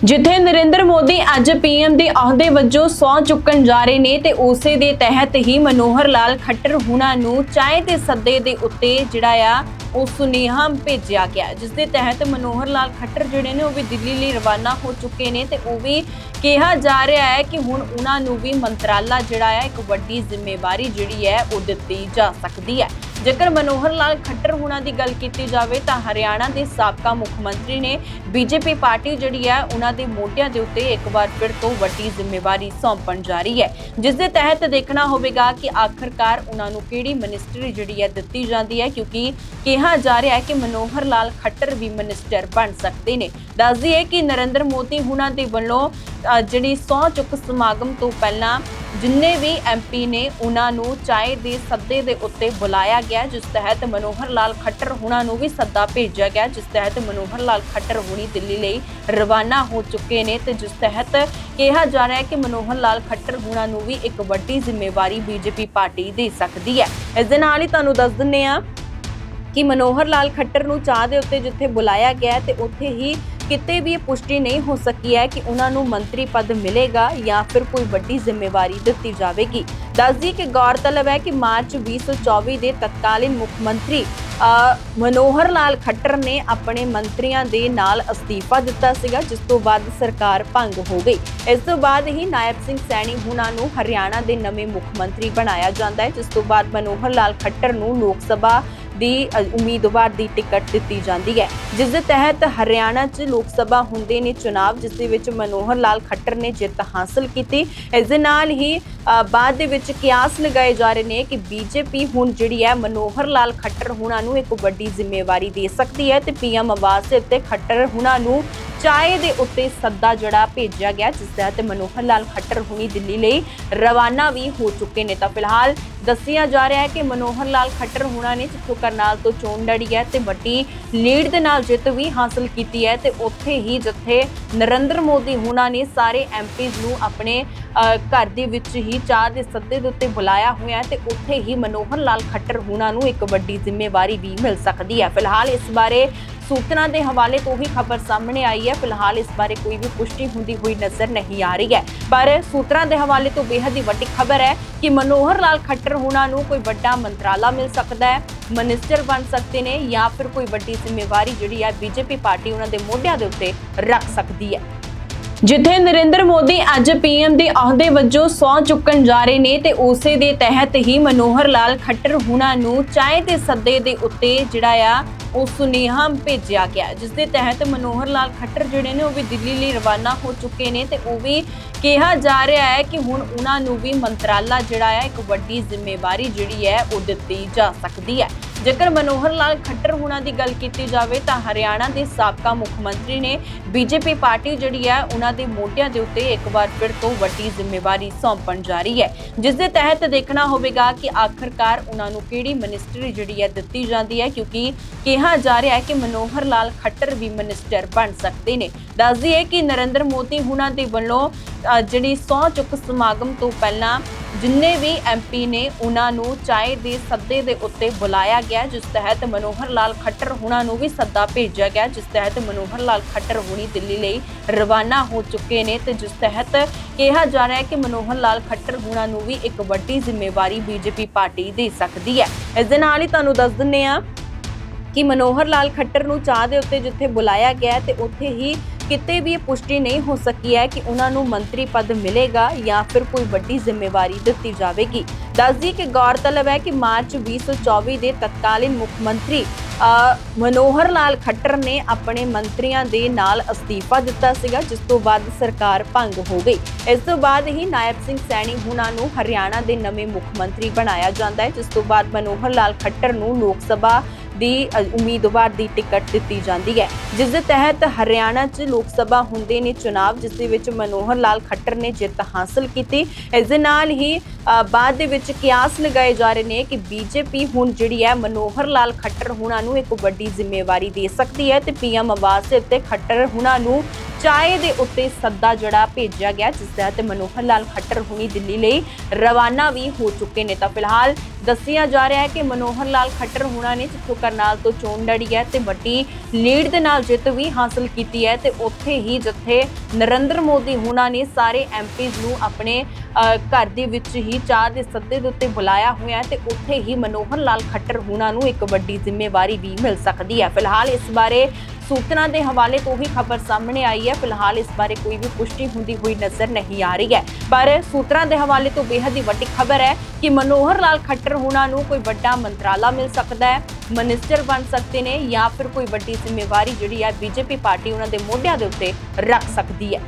ਜਿੱਥੇ ਨਰਿੰਦਰ ਮੋਦੀ ਅੱਜ ਪੀਐਮ ਦੇ ਅਹੁਦੇ ਵਜੋਂ ਸਹੁੰ ਚੁੱਕਣ ਜਾ ਰਹੇ ਨੇ ਤੇ ਉਸੇ ਦੇ ਤਹਿਤ ਹੀ ਮਨੋਹਰ ਲਾਲ ਖੱਟਰ ਹੁਣਾਂ ਨੂੰ ਚਾਹੇ ਦੇ ਸੱਦੇ ਦੇ ਉੱਤੇ ਜਿਹੜਾ ਆ, ਉਹ ਸੁਨੇਹਾ ਭੇਜਿਆ ਗਿਆ। ਜਿਸ ਦੇ ਤਹਿਤ ਮਨੋਹਰ ਲਾਲ ਖੱਟਰ ਜਿਹੜੇ ਨੇ, ਉਹ ਵੀ ਦਿੱਲੀ ਲਈ ਰਵਾਨਾ ਹੋ ਚੁੱਕੇ ਨੇ ਤੇ ਉਹ ਵੀ ਕਿਹਾ ਜਾ ਰਿਹਾ ਹੈ ਕਿ ਹੁਣ ਉਹਨਾਂ ਨੂੰ ਵੀ ਮੰਤਰਾਲਾ ਜਿਹੜਾ ਹੈ ਇੱਕ ਵੱਡੀ ਜ਼ਿੰਮੇਵਾਰੀ ਜਿਹੜੀ ਹੈ, ਉਹ ਦਿੱਤੀ ਜਾ ਸਕਦੀ ਹੈ। ਜੇਕਰ ਮਨੋਹਰ ਲਾਲ ਖੱਟਰ ਹੁਣਾਂ ਦੀ ਗੱਲ ਕੀਤੀ ਜਾਵੇ ਤਾਂ ਹਰਿਆਣਾ ਦੇ ਸਾਬਕਾ ਮੁੱਖ ਮੰਤਰੀ ਨੇ ਬੀਜੇਪੀ ਪਾਰਟੀ ਜਿਹੜੀ ਹੈ, ਉਹਨਾਂ ਦੇ ਮੋਢਿਆਂ ਦੇ ਉੱਤੇ ਇੱਕ ਵਾਰ ਫਿਰ ਤੋਂ ਵੱਡੀ ਜ਼ਿੰਮੇਵਾਰੀ ਸੌਂਪਣ ਜਾ ਰਹੀ ਹੈ। ਜਿਸ ਦੇ ਤਹਿਤ ਦੇਖਣਾ ਹੋਵੇਗਾ ਕਿ ਆਖਰਕਾਰ ਉਹਨਾਂ ਨੂੰ ਕਿਹੜੀ ਮਿਨਿਸਟਰੀ ਜਿਹੜੀ ਹੈ ਦਿੱਤੀ ਜਾਂਦੀ ਹੈ, ਕਿਉਂਕਿ ਕਿਹਾ ਜਾ ਰਿਹਾ ਹੈ ਕਿ ਮਨੋਹਰ ਲਾਲ ਖੱਟਰ ਵੀ ਮਿਨਿਸਟਰ ਬਣ ਸਕਦੇ ਨੇ। ਦੱਸ ਦਈਏ ਕਿ ਨਰਿੰਦਰ ਮੋਦੀ ਹੁਣਾਂ ਦੇ ਵੱਲੋਂ ਜਿਹੜੀ ਸਹੁੰ ਚੁੱਕ ਸਮਾਗਮ ਤੋਂ ਪਹਿਲਾਂ ਜਿੰਨੇ ਵੀ ਐਮਪੀ ਨੇ ਉਹਨਾਂ ਨੂੰ ਚਾਏ ਦੇ ਸੱਦੇ ਦੇ ਉੱਤੇ ਬੁਲਾਇਆ ਗਿਆ, ਜਿਸ ਤਹਿਤ ਮਨੋਹਰ ਲਾਲ ਖੱਟਰ ਹੁਣਾਂ ਨੂੰ ਵੀ ਸੱਦਾ ਭੇਜਿਆ ਗਿਆ, ਜਿਸ ਤਹਿਤ ਮਨੋਹਰ ਲਾਲ ਖੱਟਰ ਹੁਣੀ ਦਿੱਲੀ ਲਈ ਰਵਾਨਾ ਹੋ ਚੁੱਕੇ ਨੇ ਤੇ ਜਿਸ ਤਹਿਤ ਕਿਹਾ ਜਾ ਰਿਹਾ ਹੈ ਕਿ ਮਨੋਹਰ ਲਾਲ ਖੱਟਰ ਹੁਣਾਂ ਨੂੰ ਵੀ ਇੱਕ ਵੱਡੀ ਜ਼ਿੰਮੇਵਾਰੀ ਬੀਜੇਪੀ ਪਾਰਟੀ ਦੇ ਸਕਦੀ ਹੈ। ਇਸ ਦੇ ਨਾਲ ਹੀ ਤੁਹਾਨੂੰ ਦੱਸ ਦਿੰਨੇ ਆ ਕਿ ਮਨੋਹਰ ਲਾਲ ਖੱਟਰ ਨੂੰ ਚਾਹ ਦੇ ਉੱਤੇ ਜਿੱਥੇ ਬੁਲਾਇਆ ਗਿਆ ਤੇ ਉੱਥੇ ਹੀ ਕਿਤੇ ਵੀ ਇਹ ਪੁਸ਼ਟੀ ਨਹੀਂ ਹੋ ਸਕੀ ਹੈ ਕਿ ਉਹਨਾਂ ਨੂੰ ਮੰਤਰੀ ਪਦ ਮਿਲੇਗਾ ਜਾਂ ਫਿਰ ਕੋਈ ਵੱਡੀ ਜ਼ਿੰਮੇਵਾਰੀ ਦਿੱਤੀ ਜਾਵੇਗੀ। ਦੱਸਦੀ ਕਿ ਗੌਰਤਲਬ ਹੈ ਕਿ ਮਾਰਚ 2024 ਦੇ ਤਤਕਾਲੀਨ ਮੁੱਖ ਮੰਤਰੀ ਮਨੋਹਰ ਲਾਲ ਖੱਟਰ ਨੇ ਆਪਣੇ ਮੰਤਰੀਆਂ ਦੇ ਨਾਲ ਅਸਤੀਫਾ ਦਿੱਤਾ ਸੀਗਾ, ਜਿਸ ਤੋਂ ਬਾਅਦ ਸਰਕਾਰ ਭੰਗ ਹੋ ਗਈ। ਇਸ ਤੋਂ ਬਾਅਦ ਹੀ ਨਾਇਬ ਸਿੰਘ ਸੈਣੀ ਹੁਣਾਂ ਨੂੰ ਹਰਿਆਣਾ ਦੇ ਨਵੇਂ ਮੁੱਖ ਮੰਤਰੀ ਬਣਾਇਆ ਜਾਂਦਾ ਹੈ, ਜਿਸ ਤੋਂ ਬਾਅਦ ਮਨੋਹਰ ਲਾਲ ਖੱਟਰ ਨੂੰ ਲੋਕ ਸਭਾ ਦੀ ਉਮੀਦਵਾਰ ਦੀ ਟਿਕਟ ਦਿੱਤੀ ਜਾਂਦੀ ਹੈ। ਜਿਸ ਦੇ ਤਹਿਤ ਹਰਿਆਣਾ 'ਚ ਲੋਕ ਸਭਾ ਹੁੰਦੇ ਨੇ ਚੁਣਾਵ, ਜਿਸ ਦੇ ਵਿੱਚ ਮਨੋਹਰ ਲਾਲ ਖੱਟਰ ਨੇ ਜਿੱਤ ਹਾਸਲ ਕੀਤੀ। ਇਸ ਦੇ ਨਾਲ ਹੀ ਬਾਅਦ ਦੇ ਵਿੱਚ ਕਿਆਸ ਲਗਾਏ ਜਾ ਰਹੇ ਨੇ ਕਿ ਬੀਜੇਪੀ ਹੁਣ ਜਿਹੜੀ ਹੈ ਮਨੋਹਰ ਲਾਲ ਖੱਟਰ ਹੁਣਾਂ ਨੂੰ ਇੱਕ ਵੱਡੀ ਜ਼ਿੰਮੇਵਾਰੀ ਦੇ ਸਕਦੀ ਹੈ ਤੇ ਪੀਐਮ ਆਵਾਸ ਦੇ ਉੱਤੇ ਖੱਟਰ ਹੁਣਾਂ ਨੂੰ ਚਾਏ ਦੇ ਉੱਤੇ ਸੱਦਾ ਜਿਹੜਾ ਭੇਜਿਆ ਗਿਆ, ਜਿਸ ਤਹਿਤ ਮਨੋਹਰ ਲਾਲ ਖੱਟਰ ਹੁਣੀ ਦਿੱਲੀ ਲਈ ਰਵਾਨਾ ਵੀ ਹੋ ਚੁੱਕੇ ਨੇ। ਤਾਂ ਫਿਲਹਾਲ ਦੱਸਿਆ ਜਾ ਰਿਹਾ ਹੈ ਕਿ ਮਨੋਹਰ ਲਾਲ ਖੱਟਰ ਹੁਣਾਂ ਨੇ ਜਿੱਥੋਂ ਕਰਨਾਲ ਤੋਂ ਚੋਣ ਲੜੀ ਹੈ ਤੇ ਵੱਡੀ ਲੀਡ ਦੇ ਨਾਲ ਜਿੱਤ ਵੀ ਹਾਸਲ ਕੀਤੀ ਹੈ ਤੇ ਉੱਥੇ ਹੀ ਜਿੱਥੇ ਨਰਿੰਦਰ ਮੋਦੀ ਹੁਣਾਂ ਨੇ ਸਾਰੇ ਐਮਪੀਜ਼ ਨੂੰ ਆਪਣੇ ਘਰ ਦੇ ਵਿੱਚ ਹੀ ਚਾਹ ਦੇ ਸੱਦੇ ਦੇ ਉੱਤੇ ਬੁਲਾਇਆ ਹੋਇਆ ਹੈ ਤੇ ਉੱਥੇ ਹੀ ਮਨੋਹਰ ਲਾਲ ਖੱਟਰ ਹੁਣਾਂ ਨੂੰ ਇੱਕ ਵੱਡੀ ਜ਼ਿੰਮੇਵਾਰੀ ਵੀ ਮਿਲ ਸਕਦੀ ਹੈ। ਫਿਲਹਾਲ ਇਸ ਬਾਰੇ ਸੂਤਰਾਂ ਦੇ ਹਵਾਲੇ ਤੋਂ ਹੀ ਖਬਰ ਸਾਹਮਣੇ ਆਈ ਹੈ। ਫਿਲਹਾਲ ਇਸ ਬਾਰੇ ਕੋਈ ਵੀ ਪੁਸ਼ਟੀ ਹੁੰਦੀ ਹੋਈ ਨਜ਼ਰ ਨਹੀਂ ਆ ਰਹੀ ਹੈ। ਪਰ ਸੂਤਰਾਂ ਦੇ ਹਵਾਲੇ ਤੋਂ ਬੇਹੱਦ ਹੀ ਵੱਡੀ ਖਬਰ ਹੈ ਕਿ ਮਨੋਹਰ ਲਾਲ ਖੱਟਰ ਹੁਣਾਂ ਨੂੰ ਕੋਈ ਵੱਡਾ ਮੰਤਰਾਲਾ ਮਿਲ ਸਕਦਾ ਹੈ। ਮਿਨਿਸਟਰ ਬਣ ਸਕਦੇ ਨੇ ਜਾਂ ਫਿਰ ਕੋਈ ਵੱਡੀ ਜ਼ਿੰਮੇਵਾਰੀ ਜਿਹੜੀ ਹੈ ਬੀਜੇਪੀ ਪਾਰਟੀ ਉਹਨਾਂ ਦੇ ਮੋਢਿਆਂ ਦੇ ਉੱਤੇ ਰੱਖ ਸਕਦੀ ਹੈ। ਜਿੱਥੇ ਨਰਿੰਦਰ ਮੋਦੀ ਅੱਜ ਪੀਐਮ ਦੇ ਅਹੁਦੇ ਵਜੋਂ ਸਹੁੰ ਚੁੱਕਣ ਜਾ ਰਹੇ ਨੇ ਤੇ ਉਸੇ ਦੇ ਤਹਿਤ ਹੀ ਮਨੋਹਰ ਲਾਲ ਖੱਟਰ ਹੁਣਾਂ ਨੂੰ ਚਾਹ ਦੇ ਸੱਦੇ ਦੇ ਉੱਤੇ ਜਿਹੜਾ ਆ ਉਹ ਸੁਨੇਹਾ ਭੇਜਿਆ ਗਿਆ ਜਿਸ ਦੇ ਤਹਿਤ ਮਨੋਹਰ ਲਾਲ ਖੱਟਰ ਜਿਹੜੇ ਨੇ ਉਹ ਵੀ ਦਿੱਲੀ ਲਈ ਰਵਾਨਾ ਹੋ ਚੁੱਕੇ ਨੇ ਤੇ ਉਹ ਵੀ ਕਿਹਾ ਜਾ ਰਿਹਾ ਹੈ ਕਿ ਹੁਣ ਉਹਨਾਂ ਨੂੰ ਵੀ ਮੰਤਰਾਲਾ ਜਿਹੜਾ ਹੈ ਇੱਕ ਵੱਡੀ ਜ਼ਿੰਮੇਵਾਰੀ ਜਿਹੜੀ ਹੈ ਉਹ ਦਿੱਤੀ ਜਾ ਸਕਦੀ ਹੈ। ਜੇਕਰ ਮਨੋਹਰ ਲਾਲ ਖੱਟਰ ਹੁਣਾਂ ਦੀ ਗੱਲ ਕੀਤੀ ਜਾਵੇ ਤਾਂ ਹਰਿਆਣਾ ਦੇ ਸਾਬਕਾ ਮੁੱਖ ਮੰਤਰੀ ਨੇ ਬੀਜੇਪੀ ਪਾਰਟੀ ਜਿਹੜੀ ਹੈ, ਉਹਨਾਂ ਦੇ ਮੋਢਿਆਂ ਦੇ ਉੱਤੇ ਇੱਕ ਵਾਰ ਫਿਰ ਤੋਂ ਵੱਡੀ ਜ਼ਿੰਮੇਵਾਰੀ ਸੌਂਪਣ ਜਾ ਰਹੀ ਹੈ। ਜਿਸ ਦੇ ਤਹਿਤ ਦੇਖਣਾ ਹੋਵੇਗਾ ਕਿ ਆਖਰਕਾਰ ਉਹਨਾਂ ਨੂੰ ਕਿਹੜੀ ਮਿਨਿਸਟਰੀ ਜਿਹੜੀ ਹੈ ਦਿੱਤੀ ਜਾਂਦੀ ਹੈ, ਕਿਉਂਕਿ ਕਿਹਾ ਜਾ ਰਿਹਾ ਹੈ ਕਿ ਮਨੋਹਰ ਲਾਲ ਖੱਟਰ ਵੀ ਮਿਨਿਸਟਰ ਬਣ ਸਕਦੇ ਨੇ। ਦੱਸ ਦਈਏ ਕਿ ਨਰਿੰਦਰ ਮੋਦੀ ਹੁਣਾਂ ਦੇ ਵੱਲੋਂ ਜਿਹੜੀ ਸਹੁੰ ਚੁੱਕ ਸਮਾਗਮ ਤੋਂ ਪਹਿਲਾਂ ਜਿੰਨੇ ਵੀ ਐਮਪੀ ਨੇ ਉਹਨਾਂ ਨੂੰ ਚਾਏ ਦੇ ਸੱਦੇ ਦੇ ਉੱਤੇ ਬੁਲਾਇਆ ਗਿਆ, ਜਿਸ ਤਹਿਤ ਮਨੋਹਰ ਲਾਲ ਖੱਟਰ ਹੁਣਾਂ ਨੂੰ ਵੀ ਸੱਦਾ ਭੇਜਿਆ ਗਿਆ, ਜਿਸ ਤਹਿਤ ਮਨੋਹਰ ਲਾਲ ਖੱਟਰ ਹੁਣੀ ਦਿੱਲੀ ਲਈ ਰਵਾਨਾ ਹੋ ਚੁੱਕੇ ਨੇ ਤੇ ਜਿਸ ਤਹਿਤ ਕਿਹਾ ਜਾ ਰਿਹਾ ਹੈ ਕਿ ਮਨੋਹਰ ਲਾਲ ਖੱਟਰ ਹੁਣਾਂ ਨੂੰ ਵੀ ਇੱਕ ਵੱਡੀ ਜ਼ਿੰਮੇਵਾਰੀ ਬੀਜੇਪੀ ਪਾਰਟੀ ਦੇ ਸਕਦੀ ਹੈ। ਇਸ ਦੇ ਨਾਲ ਹੀ ਤੁਹਾਨੂੰ ਦੱਸ ਦਿੰਨੇ ਆ ਕਿ ਮਨੋਹਰ ਲਾਲ ਖੱਟਰ ਨੂੰ ਚਾਹ ਦੇ ਉੱਤੇ ਜਿੱਥੇ ਬੁਲਾਇਆ ਗਿਆ ਹੈ ਤੇ ਉੱਥੇ ਹੀ ਕਿਤੇ ਵੀ ਇਹ ਪੁਸ਼ਟੀ ਨਹੀਂ ਹੋ ਸਕੀ ਹੈ ਕਿ ਉਹਨਾਂ ਨੂੰ ਮੰਤਰੀ ਪਦ ਮਿਲੇਗਾ ਜਾਂ ਫਿਰ ਕੋਈ ਵੱਡੀ ਜ਼ਿੰਮੇਵਾਰੀ ਦਿੱਤੀ ਜਾਵੇਗੀ। ਦੱਸਦੀ ਕਿ ਗੌਰਤਲਬ ਹੈ ਕਿ ਮਾਰਚ 2024 ਦੇ ਤਤਕਾਲੀਨ ਮੁੱਖ ਮੰਤਰੀ ਮਨੋਹਰ ਲਾਲ ਖੱਟਰ ਨੇ ਆਪਣੇ ਮੰਤਰੀਆਂ ਦੇ ਨਾਲ ਅਸਤੀਫਾ ਦਿੱਤਾ ਸੀਗਾ, ਜਿਸ ਤੋਂ ਬਾਅਦ ਸਰਕਾਰ ਭੰਗ ਹੋ ਗਈ। ਇਸ ਤੋਂ ਬਾਅਦ ਹੀ ਨਾਇਬ ਸਿੰਘ ਸੈਣੀ ਹੁਣਾਂ ਨੂੰ ਹਰਿਆਣਾ ਦੇ ਨਵੇਂ ਮੁੱਖ ਮੰਤਰੀ ਬਣਾਇਆ ਜਾਂਦਾ ਹੈ, ਜਿਸ ਤੋਂ ਬਾਅਦ ਮਨੋਹਰ ਲਾਲ ਖੱਟਰ ਨੂੰ ਲੋਕ ਸਭਾ ਦੀ ਉਮੀਦਵਾਰ ਦੀ ਟਿਕਟ ਦਿੱਤੀ ਜਾਂਦੀ ਹੈ। ਜਿਸ ਦੇ ਤਹਿਤ ਹਰਿਆਣਾ 'ਚ ਲੋਕ ਸਭਾ ਹੁੰਦੇ ਨੇ ਚੁਣਾਵ, ਜਿਸ ਦੇ ਵਿੱਚ ਮਨੋਹਰ ਲਾਲ ਖੱਟਰ ਨੇ ਜਿੱਤ ਹਾਸਲ ਕੀਤੀ। ਇਸ ਦੇ ਨਾਲ ਹੀ ਬਾਅਦ ਦੇ ਵਿੱਚ ਕਿਆਸ ਲਗਾਏ ਜਾ ਰਹੇ ਨੇ ਕਿ ਬੀਜੇਪੀ ਹੁਣ ਜਿਹੜੀ ਹੈ ਮਨੋਹਰ ਲਾਲ ਖੱਟਰ ਹੁਣਾਂ ਨੂੰ ਇੱਕ ਵੱਡੀ ਜ਼ਿੰਮੇਵਾਰੀ ਦੇ ਸਕਦੀ ਹੈ ਤੇ ਪੀਐਮ ਆਵਾਸ ਦੇ ਉੱਤੇ ਖੱਟਰ ਹੁਣਾਂ ਨੂੰ ਚਾਏ ਦੇ ਉੱਤੇ ਸੱਦਾ ਜਿਹੜਾ ਭੇਜਿਆ ਗਿਆ ਜਿਸ ਤਹਿਤ ਮਨੋਹਰ ਲਾਲ ਖੱਟਰ ਹੁਣੀ ਦਿੱਲੀ ਲਈ ਰਵਾਨਾ ਵੀ ਹੋ ਚੁੱਕੇ ਨੇ। ਤਾਂ ਫਿਲਹਾਲ ਦੱਸਿਆ ਜਾ ਰਿਹਾ ਹੈ ਕਿ ਮਨੋਹਰ ਲਾਲ ਖੱਟਰ ਹੁਣਾ ਨੇ ਜਿੱਥੋਂ ਕਰਨਾਲ ਤੋਂ ਚੋਣ ਲੜੀ ਹੈ ਤੇ ਵੱਡੀ ਲੀਡ ਦੇ ਨਾਲ ਜਿੱਤ ਵੀ ਹਾਸਲ ਕੀਤੀ ਹੈ ਤੇ ਉੱਥੇ ਹੀ ਜਿੱਥੇ ਨਰਿੰਦਰ ਮੋਦੀ ਹੁਣਾ ਨੇ ਸਾਰੇ ਐਮਪੀਜ਼ ਨੂੰ ਆਪਣੇ ਅ, ਘਰ ਦੇ ਵਿੱਚ ਹੀ ਚਾਹ ਦੇ ਸੱਦੇ ਦੇ ਉੱਤੇ ਬੁਲਾਇਆ ਹੋਇਆ ਤੇ ਉੱਥੇ ਹੀ ਮਨੋਹਰ ਲਾਲ ਖੱਟਰ ਹੁਣਾ ਨੂੰ ਇੱਕ ਵੱਡੀ ਜ਼ਿੰਮੇਵਾਰੀ ਵੀ ਮਿਲ ਸਕਦੀ ਹੈ। ਫਿਲਹਾਲ ਇਸ ਬਾਰੇ ਸੂਤਰਾਂ ਦੇ ਹਵਾਲੇ ਤੋਂ ਹੀ ਖਬਰ ਸਾਹਮਣੇ ਆਈ ਹੈ। ਫਿਲਹਾਲ ਇਸ ਬਾਰੇ ਕੋਈ ਵੀ ਪੁਸ਼ਟੀ ਹੁੰਦੀ ਹੋਈ ਨਜ਼ਰ ਨਹੀਂ ਆ ਰਹੀ ਹੈ। ਪਰ ਸੂਤਰਾਂ ਦੇ ਹਵਾਲੇ ਤੋਂ ਬੇਹੱਦ ਹੀ ਵੱਡੀ ਖਬਰ ਹੈ ਕਿ ਮਨੋਹਰ ਲਾਲ ਖੱਟਰ ਹੁਣਾਂ ਨੂੰ ਕੋਈ ਵੱਡਾ ਮੰਤਰਾਲਾ ਮਿਲ ਸਕਦਾ ਹੈ। ਮਿਨਿਸਟਰ ਬਣ ਸਕਦੇ ਨੇ ਜਾਂ ਫਿਰ ਕੋਈ ਵੱਡੀ ਜ਼ਿੰਮੇਵਾਰੀ ਜਿਹੜੀ ਹੈ ਬੀਜੇਪੀ ਪਾਰਟੀ ਉਹਨਾਂ ਦੇ ਮੋਢਿਆਂ ਦੇ ਉੱਤੇ ਰੱਖ ਸਕਦੀ ਹੈ।